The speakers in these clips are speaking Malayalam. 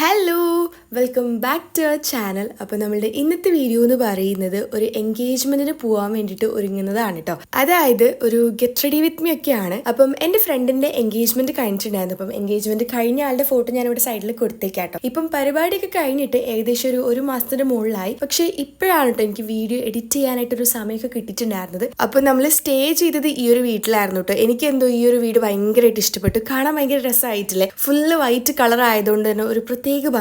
Hallo! Welcome back to our channel അപ്പോൾ നമ്മളുടെ ഇന്നത്തെ വീഡിയോ എന്ന് പറയുന്നത് ഒരു എൻഗേജ്മെന്റിന് പോകാൻ വേണ്ടിയിട്ട് ഒരുങ്ങുന്നതാണ് കേട്ടോ അതായത് ഒരു ഗെറ്റ് റെഡി വിത്ത് മീ ഒക്കെയാണ്. അപ്പം എന്റെ ഫ്രണ്ടിന്റെ എൻഗേജ്മെന്റ് കഴിഞ്ഞിട്ടുണ്ടായിരുന്നു. അപ്പം എൻഗേജ്മെന്റ് കഴിഞ്ഞ ആളുടെ ഫോട്ടോ ഞാൻ ഇവിടെ സൈഡിൽ കൊടുത്തേക്കാം കേട്ടോ ഇപ്പം പരിപാടിയൊക്കെ കഴിഞ്ഞിട്ട് ഏകദേശം ഒരു ഒരു മാസത്തിന്റെ മുകളിലായി. പക്ഷേ ഇപ്പോഴാണ് കേട്ടോ എനിക്ക് വീഡിയോ എഡിറ്റ് ചെയ്യാനായിട്ട് ഒരു സമയമൊക്കെ കിട്ടിയിട്ടുണ്ടായിരുന്നത്. അപ്പം നമ്മൾ സ്റ്റേ ചെയ്തത് ഈ ഒരു വീട്ടിലായിരുന്നു കേട്ടോ എനിക്ക് എന്തോ ഈ ഒരു വീട് ഭയങ്കരമായിട്ട് ഇഷ്ടപ്പെട്ടു. കാണാൻ ഭയങ്കര രസമായിട്ടില്ലേ? ഫുള്ള് വൈറ്റ് കളർ ആയതുകൊണ്ട് തന്നെ ഒരു പ്രത്യേക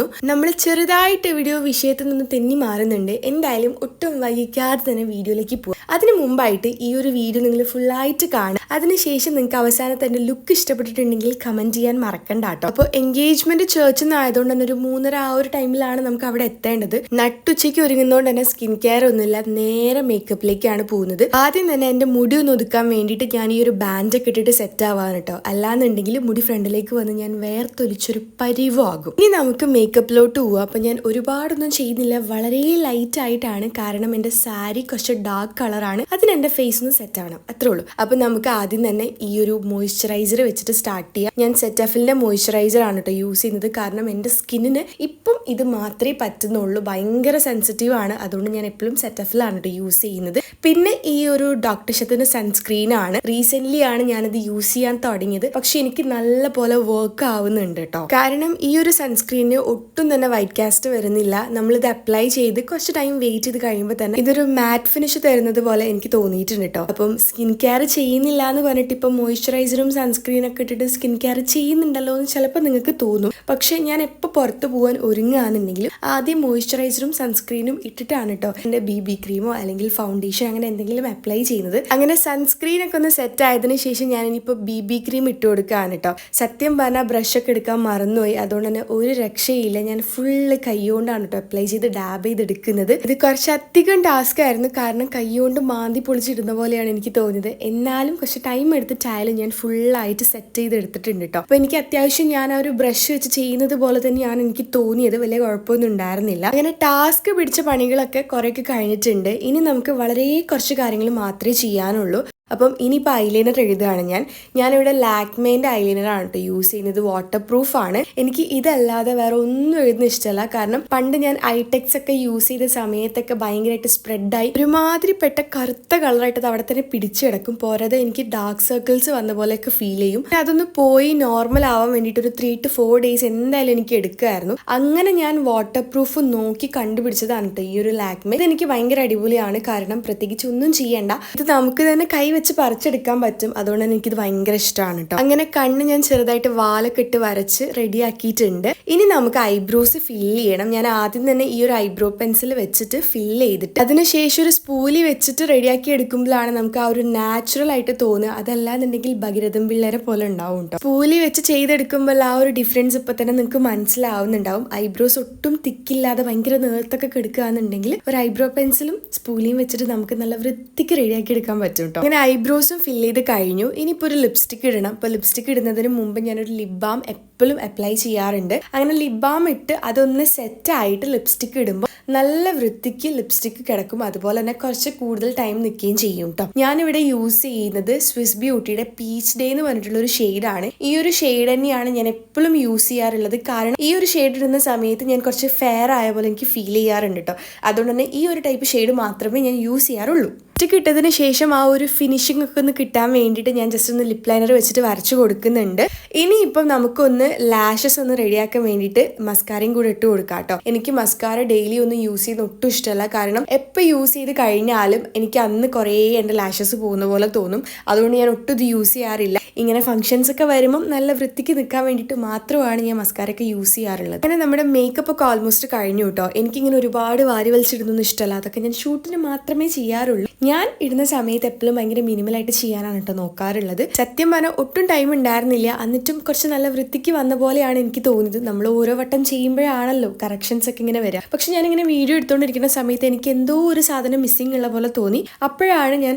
ഭംഗിയുണ്ടായിരുന്നു നമ്മൾ ചെറുതായിട്ട് വീഡിയോ വിഷയത്തിൽ നിന്ന് തെന്നി മാറുന്നുണ്ട്. എന്തായാലും ഒട്ടും വൈകിക്കാതെ തന്നെ വീഡിയോയിലേക്ക് പോകും അതിനു മുമ്പായിട്ട് ഈ ഒരു വീഡിയോ നിങ്ങൾ ഫുള്ളായിട്ട് കാണുക. അതിനുശേഷം നിങ്ങൾക്ക് അവസാനത്തെ എന്റെ ലുക്ക് ഇഷ്ടപ്പെട്ടിട്ടുണ്ടെങ്കിൽ കമന്റ് ചെയ്യാൻ മറക്കണ്ട കേട്ടോ. അപ്പോൾ എൻഗേജ്മെന്റ് ചേർച്ചിൽ നിന്ന് ആയതുകൊണ്ട് തന്നെ ഒരു മൂന്നര ആ ഒരു ടൈമിലാണ് നമുക്ക് അവിടെ എത്തേണ്ടത്. നട്ടുച്ചയ്ക്ക് ഒരുങ്ങുന്നതുകൊണ്ട് തന്നെ സ്കിൻ കെയർ ഒന്നുമില്ല നേരെ മേക്കപ്പിലേക്കാണ് പോകുന്നത്. ആദ്യം തന്നെ എന്റെ മുടി ഒന്ന് ഒതുക്കാൻ വേണ്ടിയിട്ട് ഞാൻ ഈ ഒരു ബാൻഡൊക്കെ ഇട്ടിട്ട് സെറ്റ് ആവാൻ കേട്ടോ. അല്ലാന്നുണ്ടെങ്കിൽ മുടി ഫ്രണ്ടിലേക്ക് വന്ന് ഞാൻ വേർത്തൊലിച്ചൊരു പരിവാകും. ഇനി നമുക്ക് മേക്കപ്പിലോട്ട് പോവാം. അപ്പം ഞാൻ ഒരുപാടൊന്നും ചെയ്യുന്നില്ല. വളരെ ലൈറ്റ് ആയിട്ടാണ്. കാരണം എന്റെ സാരി കുറച്ച് ഡാർക്ക് കളറാണ് അതിന് എന്റെ ഫേസ് ഒന്ന് സെറ്റ് ആണ് അത്രേ ഉള്ളൂ. അപ്പം നമുക്ക് ആദ്യം തന്നെ ഈ ഒരു മോയ്സ്ചറൈസർ വെച്ചിട്ട് സ്റ്റാർട്ട് ചെയ്യാം. ഞാൻ സെറ്റഫിലിന്റെ മോയ്സ്ചറൈസർ ആണ് കേട്ടോ യൂസ് ചെയ്യുന്നത്. കാരണം എന്റെ സ്കിന്നിന് ഇപ്പം ഇത് മാത്രമേ പറ്റുന്നുള്ളൂ. ഭയങ്കര സെൻസിറ്റീവ് ആണ്. അതുകൊണ്ട് ഞാൻ എപ്പോഴും സെറ്റഫിലാണ് കേട്ടോ യൂസ് ചെയ്യുന്നത്. പിന്നെ ഈ ഒരു ഡോക്ടർ ഷത്തിന് സൺസ്ക്രീൻ ആണ്. റീസെന്റ്ലി ആണ് ഞാനത് യൂസ് ചെയ്യാൻ തുടങ്ങിയത്. പക്ഷെ എനിക്ക് നല്ല പോലെ വർക്ക് ആവുന്നുണ്ട് കേട്ടോ കാരണം ഈ ഒരു സൺസ്ക്രീനിന് ഒട്ടും തന്നെ വൈറ്റ് കാസ്റ്റ് വരുന്നില്ല. നമ്മളിത് അപ്ലൈ ചെയ്ത് കുറച്ച് ടൈം വെയിറ്റ് ചെയ്ത് കഴിയുമ്പോൾ തന്നെ ഇതൊരു മാറ്റ് ഫിനിഷ് തരുന്നത് പോലെ എനിക്ക് തോന്നിയിട്ടുണ്ട് കേട്ടോ അപ്പം സ്കിൻ കെയർ ചെയ്യുന്നില്ല എന്ന് പറഞ്ഞിട്ട് ഇപ്പം മോയ്സ്ചറൈസറും സൺസ്ക്രീനൊക്കെ ഇട്ടിട്ട് സ്കിൻ കെയർ ചെയ്യുന്നുണ്ടല്ലോ എന്ന് ചിലപ്പോൾ നിങ്ങൾക്ക് തോന്നും. പക്ഷെ ഞാൻ എപ്പോൾ പുറത്ത് പോകാൻ ഒരുങ്ങുകയാണെന്നുണ്ടെങ്കിൽ ആദ്യം മോയ്സ്ചറൈസറും സൺസ്ക്രീനും ഇട്ടിട്ടാണ് കേട്ടോ എന്റെ ബി ബി ക്രീമോ അല്ലെങ്കിൽ ഫൗണ്ടേഷൻ അങ്ങനെ എന്തെങ്കിലും അപ്ലൈ ചെയ്യുന്നത്. അങ്ങനെ സൺസ്ക്രീൻ ഒക്കെ ഒന്ന് സെറ്റ് ആയതിനു ശേഷം ഞാൻ ഇനിയിപ്പോൾ ബി ബി ക്രീം ഇട്ട് കൊടുക്കുകയാണ് കേട്ടോ സത്യം പറഞ്ഞാൽ ബ്രഷ് ഒക്കെ എടുക്കാൻ മറന്നുപോയി. അതുകൊണ്ട് തന്നെ ഒരു രക്ഷയില്ല. ഞാൻ ഫുള്ള് കൈകൊണ്ടാണ് കേട്ടോ അപ്ലൈ ചെയ്ത് ഡാബ് ചെയ്തെടുക്കുന്നത്. ഇത് കുറച്ച് അധികം ടാസ്ക് ആയിരുന്നു. കാരണം കൈകൊണ്ട് മാന്തി പൊളിച്ചിടുന്ന പോലെയാണ് എനിക്ക് തോന്നിയത്. എന്നാലും കുറച്ച് ടൈം എടുത്തിട്ടായാലും ഞാൻ ഫുള്ളായിട്ട് സെറ്റ് ചെയ്ത് എടുത്തിട്ടുണ്ട് കേട്ടോ അപ്പോൾ എനിക്ക് അത്യാവശ്യം ഞാൻ ആ ഒരു ബ്രഷ് വെച്ച് ചെയ്യുന്നത് പോലെ തന്നെയാണ് എനിക്ക് തോന്നിയത്. വലിയ കുഴപ്പമൊന്നും ഉണ്ടായിരുന്നില്ല. അങ്ങനെ ടാസ്ക് പിടിച്ച പണികളൊക്കെ കുറേയൊക്കെ കഴിഞ്ഞിട്ടുണ്ട്. ഇനി നമുക്ക് വളരെ കുറച്ച് കാര്യങ്ങൾ മാത്രമേ ചെയ്യാനുള്ളൂ. അപ്പം ഇനിയിപ്പോൾ ഐലൈനർ എഴുതുകയാണ് ഞാൻ. ഞാനിവിടെ ലാക്മേന്റെ ഐലൈനറാണ് കേട്ടോ യൂസ് ചെയ്യുന്നത്. വാട്ടർ പ്രൂഫ് ആണ്. എനിക്ക് ഇതല്ലാതെ വേറെ ഒന്നും എഴുതുന്ന ഇഷ്ടമല്ല. കാരണം പണ്ട് ഞാൻ ഐടെക്സ് ഒക്കെ യൂസ് ചെയ്ത സമയത്തൊക്കെ ഭയങ്കരമായിട്ട് സ്പ്രെഡായി ഒരുമാതിരിപ്പെട്ട കറുത്ത കളറായിട്ട് അത് അവിടെ തന്നെ പിടിച്ചു കിടക്കും. പോരാതെ എനിക്ക് ഡാർക്ക് സർക്കിൾസ് വന്ന പോലെയൊക്കെ ഫീൽ ചെയ്യും. അതൊന്ന് പോയി നോർമൽ ആവാൻ വേണ്ടിയിട്ട് ഒരു ത്രീ ടു ഫോർ ഡേയ്സ് എന്തായാലും എനിക്ക് എടുക്കുമായിരുന്നു അങ്ങനെ ഞാൻ വാട്ടർ പ്രൂഫ് നോക്കി കണ്ടുപിടിച്ചതാണ് കേട്ടോ ഈ ഒരു ലാക്മേ ഇത് എനിക്ക് ഭയങ്കര അടിപൊളിയാണ്. കാരണം പ്രത്യേകിച്ച് ഒന്നും ചെയ്യേണ്ട. ഇത് നമുക്ക് തന്നെ കൈ വെച്ച് പറിച്ചെടുക്കാൻ പറ്റും. അതുകൊണ്ട് തന്നെ എനിക്കിത് ഭയങ്കര ഇഷ്ടമാണ് കേട്ടോ അങ്ങനെ കണ്ണ് ഞാൻ ചെറുതായിട്ട് വാലൊക്കെ ഇട്ട് വരച്ച് റെഡിയാക്കിയിട്ടുണ്ട്. ഇനി നമുക്ക് ഐബ്രോസ് ഫില്ല് ചെയ്യണം. ഞാൻ ആദ്യം തന്നെ ഈ ഒരു ഐബ്രോ പെൻസിൽ വെച്ചിട്ട് ഫില്ല് ചെയ്തിട്ട് അതിനുശേഷം ഒരു സ്പൂലി വെച്ചിട്ട് റെഡിയാക്കി എടുക്കുമ്പോഴാണ് നമുക്ക് ആ ഒരു നാച്ചുറൽ ആയിട്ട് തോന്നുക. അതല്ലാന്നുണ്ടെങ്കിൽ ഭഗീരഥം പിള്ളേരെ പോലെ ഉണ്ടാവും കേട്ടോ സ്പൂലി വെച്ച് ചെയ്തെടുക്കുമ്പോൾ ആ ഒരു ഡിഫറൻസ് ഇപ്പൊ തന്നെ നിങ്ങൾക്ക് മനസ്സിലാവുന്നുണ്ടാവും. ഐബ്രോസ് ഒട്ടും തിക്കില്ലാതെ ഭയങ്കര നേർത്തൊക്കെ കെടുക്കുകയാണെന്നുണ്ടെങ്കിൽ ഒരു ഐബ്രോ പെൻസിലും സ്പൂലിയും വെച്ചിട്ട് നമുക്ക് നല്ല വൃത്തിക്ക് റെഡിയാക്കി എടുക്കാൻ പറ്റും കേട്ടോ അങ്ങനെ ഐബ്രോസും ഫിൽ ചെയ്ത് കഴിഞ്ഞു. ഇനിയിപ്പോൾ ഒരു ലിപ്സ്റ്റിക് ഇടണം. ഇപ്പോൾ ലിപ്സ്റ്റിക് ഇടുന്നതിന് മുമ്പ് ഞാനൊരു ലിപ് ബാം എപ്പോഴും അപ്ലൈ ചെയ്യാറുണ്ട്. അങ്ങനെ ലിപ് ബാം ഇട്ട് അതൊന്ന് സെറ്റ് ആയിട്ട് ലിപ്സ്റ്റിക് ഇടുമ്പോൾ നല്ല വൃത്തിക്ക് ലിപ്സ്റ്റിക് കിടക്കും. അതുപോലെ തന്നെ കുറച്ച് കൂടുതൽ ടൈം നിൽക്കുകയും ചെയ്യും കേട്ടോ ഞാനിവിടെ യൂസ് ചെയ്യുന്നത് സ്വിസ് ബ്യൂട്ടിയുടെ പീച്ച് ഡേ എന്ന് പറഞ്ഞിട്ടുള്ള ഒരു ഷെയ്ഡാണ് ഈ ഒരു ഷെയ്ഡ് തന്നെയാണ് ഞാൻ എപ്പോഴും യൂസ് ചെയ്യാറുള്ളത്. കാരണം ഈ ഒരു ഷെയ്ഡ് ഇടുന്ന സമയത്ത് ഞാൻ കുറച്ച് ഫെയർ ആയ പോലെ എനിക്ക് ഫീൽ ചെയ്യാറുണ്ട് കേട്ടോ അതുകൊണ്ട് തന്നെ ഈ ഒരു ടൈപ്പ് ഷെയ്ഡ് മാത്രമേ ഞാൻ യൂസ് ചെയ്യാറുള്ളൂ. ലിപ്സ്റ്റിക് ഇട്ടതിന് ശേഷം ആ ഒരു ഫിനിഷിംഗ് ഒക്കെ ഒന്ന് കിട്ടാൻ വേണ്ടിയിട്ട് ഞാൻ ജസ്റ്റ് ഒന്ന് ലിപ് ലൈനർ വെച്ചിട്ട് വരച്ചു കൊടുക്കുന്നുണ്ട്. ഇനിയിപ്പം നമുക്കൊന്ന് ലാഷസ് ഒന്ന് റെഡിയാക്കാൻ വേണ്ടിയിട്ട് മസ്കാരയും കൂടെ ഇട്ട് കൊടുക്കാം കേട്ടോ. എനിക്ക് മസ്കാര ഡെയിലി ഒന്ന് യൂസ് ചെയ്യുന്ന ഒട്ടും ഇഷ്ടമല്ല. കാരണം എപ്പോൾ യൂസ് ചെയ്ത് കഴിഞ്ഞാലും എനിക്ക് അന്ന് കുറേ എന്റെ ലാഷസ് പോകുന്ന പോലെ തോന്നും. അതുകൊണ്ട് ഞാൻ ഒട്ടും ഇത് യൂസ് ചെയ്യാറില്ല. ഇങ്ങനെ ഫംഗ്ഷൻസ് ഒക്കെ വരുമ്പം നല്ല വൃത്തിക്ക് നിൽക്കാൻ വേണ്ടിയിട്ട് മാത്രമാണ് ഞാൻ മസ്കാരയൊക്കെ യൂസ് ചെയ്യാറുള്ളത്. അങ്ങനെ നമ്മുടെ മേക്കപ്പ് ഒക്കെ ഓൾമോസ്റ്റ് കഴിഞ്ഞു കേട്ടോ. എനിക്കിങ്ങനെ ഒരുപാട് വാരി വലിച്ചിടുന്നൊന്നും ഇഷ്ടമല്ല. അതൊക്കെ ഞാൻ ഷൂട്ടിന് മാത്രമേ ചെയ്യാറുള്ളൂ. ഞാൻ ഇടുന്ന സമയത്ത് എപ്പോഴും ഭയങ്കര മിനിമലായിട്ട് ചെയ്യാനാണ് കേട്ടോ നോക്കാറുള്ളത്. സത്യം പറഞ്ഞാൽ ഒട്ടും ടൈം ഉണ്ടായിരുന്നില്ല. എന്നിട്ടും കുറച്ച് നല്ല വൃത്തിക്ക് വന്ന പോലെയാണ് എനിക്ക് തോന്നിയത്. നമ്മൾ ഓരോ വട്ടം ചെയ്യുമ്പോഴാണല്ലോ കറക്ഷൻസ് ഒക്കെ ഇങ്ങനെ വരിക പക്ഷെ ഞാൻ ഇങ്ങനെ വീഡിയോ എടുത്തുകൊണ്ടിരിക്കുന്ന സമയത്ത് എനിക്ക് എന്തോ ഒരു സാധനം മിസ്സിംഗ് ഉള്ള പോലെ തോന്നി. അപ്പോഴാണ് ഞാൻ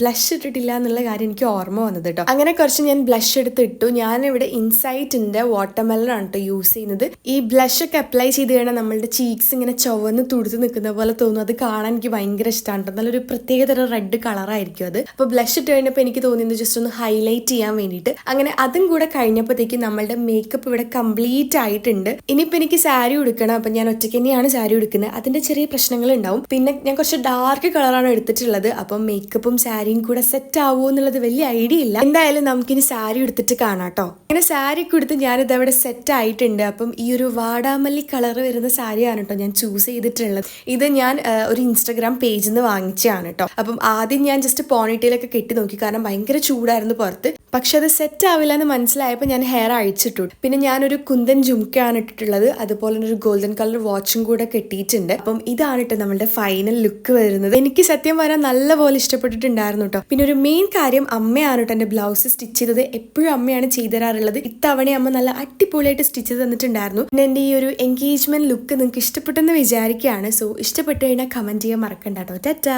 ബ്ലഷ് ഇട്ടിട്ടില്ല എന്നുള്ള കാര്യം എനിക്ക് ഓർമ്മ വന്നത് കേട്ടോ അങ്ങനെ കുറച്ച് ഞാൻ ബ്ലഷ് എടുത്തിട്ടു ഞാൻ ഇവിടെ ഇൻസൈറ്റിന്റെ വാട്ടർമെലൺ ആണ് കേട്ടോ യൂസ് ചെയ്യുന്നത്. ഈ ബ്ലഷ് ഒക്കെ അപ്ലൈ ചെയ്ത് കഴിഞ്ഞാൽ നമ്മളുടെ ചീക്സ് ഇങ്ങനെ ചുവന്ന് തുടുത്ത് നിൽക്കുന്ന പോലെ തോന്നും. അത് കാണാൻ എനിക്ക് ഭയങ്കര ഇഷ്ടമാണ് നല്ലൊരു പ്രത്യേക തരം റെഡ് കളറായിരിക്കും അത്. അപ്പോൾ ബ്ലഷ് ഇട്ട് കഴിഞ്ഞപ്പോൾ എനിക്ക് തോന്നിയത് ജസ്റ്റ് ഒന്ന് ഹൈലൈറ്റ് ചെയ്യാൻ വേണ്ടിയിട്ട്. അങ്ങനെ അതും കൂടെ കഴിഞ്ഞപ്പോഴത്തേക്കും നമ്മളുടെ മേക്കപ്പ് ഇവിടെ കംപ്ലീറ്റ് ആയിട്ടുണ്ട്. ഇനിയിപ്പോൾ എനിക്ക് സാരി ഉടുക്കണം. അപ്പം ഞാൻ ഒറ്റയ്ക്ക് തന്നെയാണ് സാരി ഉടുക്കുന്നത്. അതിന്റെ ചെറിയ പ്രശ്നങ്ങൾ ഉണ്ടാവും. പിന്നെ ഞാൻ കുറച്ച് ഡാർക്ക് കളറാണ് എടുത്തിട്ടുള്ളത്. അപ്പം മേക്കപ്പും സാരിയും കൂടെ സെറ്റ് ആവുമോ എന്നുള്ളത് വലിയ ഐഡിയ ഇല്ല. എന്തായാലും നമുക്കിനി സാരി എടുത്തിട്ട് കാണാട്ടോ അങ്ങനെ സാരി കൊടുത്ത് ഞാനിത് അവിടെ സെറ്റ് ആയിട്ടുണ്ട്. അപ്പം ഈ ഒരു വാടാമല്ലി കളർ വരുന്ന സാരിയാണ് കേട്ടോ ഞാൻ ചൂസ് ചെയ്തിട്ടുള്ളത്. ഇത് ഞാൻ ഒരു ഇൻസ്റ്റാഗ്രാം പേജിൽ നിന്ന് വാങ്ങിച്ചതാണ് കേട്ടോ. അപ്പം ആദ്യം ഞാൻ ജസ്റ്റ് പോണിറ്റയിലൊക്കെ കെട്ടി നോക്കി. കാരണം ഭയങ്കര ചൂടായിരുന്നു പുറത്ത്. പക്ഷെ അത് സെറ്റ് ആവില്ല എന്ന് മനസ്സിലായപ്പോൾ ഞാൻ ഹെയർ അഴിച്ചിട്ടു. പിന്നെ ഞാനൊരു കുന്തൻ ജുംക്കയാണ് ഇട്ടിട്ടുള്ളത്. അതുപോലെ ഒരു ഗോൾഡൻ കളർ വാച്ചും കൂടെ കെട്ടിയിട്ടുണ്ട്. അപ്പം ഇതാണ് കേട്ടോ നമ്മുടെ ഫൈനൽ ലുക്ക് വരുന്നത്. എനിക്ക് സത്യം പറയാൻ നല്ലപോലെ ഇഷ്ടപ്പെട്ടിട്ടുണ്ടായിരുന്നു കേട്ടോ പിന്നെ ഒരു മെയിൻ കാര്യം അമ്മയാണ് കേട്ടോ എന്റെ ബ്ലൗസ് സ്റ്റിച്ച് ചെയ്തത്. എപ്പോഴും അമ്മയാണ് ചെയ്തു തരാറുള്ളത്. ഇത്തവണ അമ്മ നല്ല അടിപൊളിയായിട്ട് സ്റ്റിച്ച് ചെയ്ത് തന്നിട്ടുണ്ടായിരുന്നു. പിന്നെ എന്റെ ഈ ഒരു എൻഗേജ്മെന്റ് ലുക്ക് നിങ്ങൾക്ക് ഇഷ്ടപ്പെട്ടെന്ന് വിചാരിക്കുകയാണ്. സോ ഇഷ്ടപ്പെട്ടു കഴിഞ്ഞാൽ കമന്റ് ചെയ്യാൻ മറക്കണ്ട കേട്ടോ ടാറ്റാ